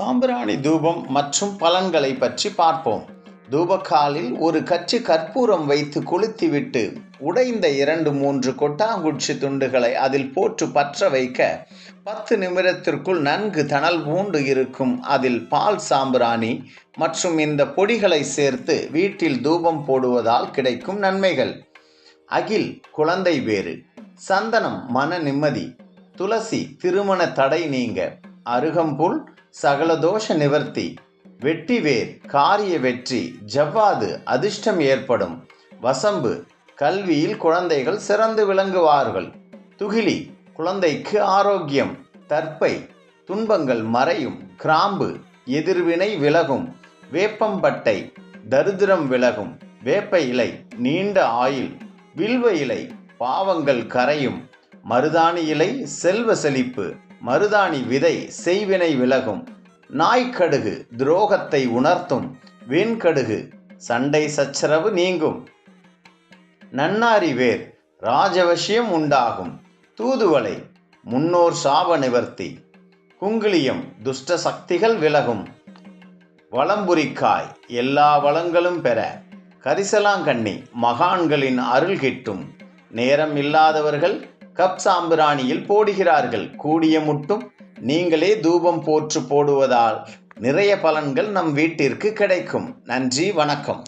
சாம்பிராணி தூபம் மற்றும் பலன்களை பற்றி பார்ப்போம். தூபக்காலில் ஒரு கச்சு கற்பூரம் வைத்து கொளுத்திவிட்டு உடைந்த இரண்டு மூன்று கொட்டாங்குச்சி துண்டுகளை அதில் போட்டு பற்ற வைக்க பத்து நிமிடத்திற்குள் நன்கு தணல் பூண்டு இருக்கும் அதில் பால் சாம்பிராணி மற்றும் இந்த பொடிகளை சேர்த்து வீட்டில் தூபம் போடுவதால் கிடைக்கும் நன்மைகள். அகில் குழந்தை வேறு. சந்தனம் மன நிம்மதி. துளசி திருமண தடை நீங்க. அருகம்புல் சகலதோஷ நிவர்த்தி. வெட்டிவேர் காரிய வெற்றி ஜவ்வாது அதிர்ஷ்டம் ஏற்படும். வசம்பு கல்வியில் குழந்தைகள் சிறந்து விளங்குவார்கள். துகிலி குழந்தைக்கு ஆரோக்கியம். தற்பை துன்பங்கள் மறையும். கிராம்பு எதிர்வினை விலகும். வேப்பம்பட்டை தரித்திரம் விலகும். வேப்ப இலை நீண்ட ஆயில். வில்வ இலை பாவங்கள் கரையும். மருதாணி இலை செல்வ செழிப்பு. மருதாணி விதை செய்வினை விலகும். நாய்க்கடுகு துரோகத்தை உணர்த்தும். வெண்கடுகு சண்டை சச்சரவு நீங்கும். நன்னாரி வேர் ராஜவசியம் உண்டாகும். தூதுவளை முன்னோர் சாப நிவர்த்தி. குங்கிலியம் துஷ்ட சக்திகள் விலகும். வளம்புரிக்காய் எல்லா வளங்களும் பெற. கரிசலாங்கண்ணி மகான்களின் அருள் கிட்டும். நேரம் இல்லாதவர்கள் கப் சாம்பிராணியில் போடுகிறார்கள். கூடிய முட்டும் நீங்களே தூபம் போற்று போடுவதால் நிறைய பலன்கள் நம் வீட்டிற்கு கிடைக்கும். நன்றி வணக்கம்.